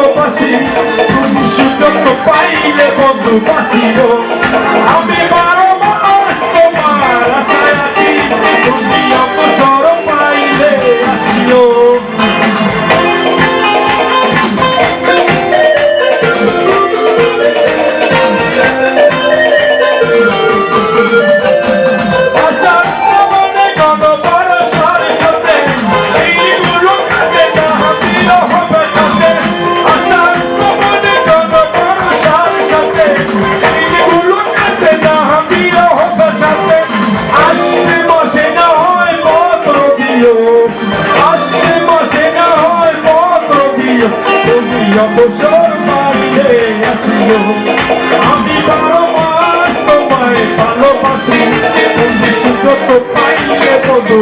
ভালোবাসি। তুমি সুযোগ পাইলে বন্ধু বাসিও আমি অবসর পাইলে আসিও আমি বারো মাস তোমায় ভালোবাসি তুমি সুযোগ পাইলে বন্ধু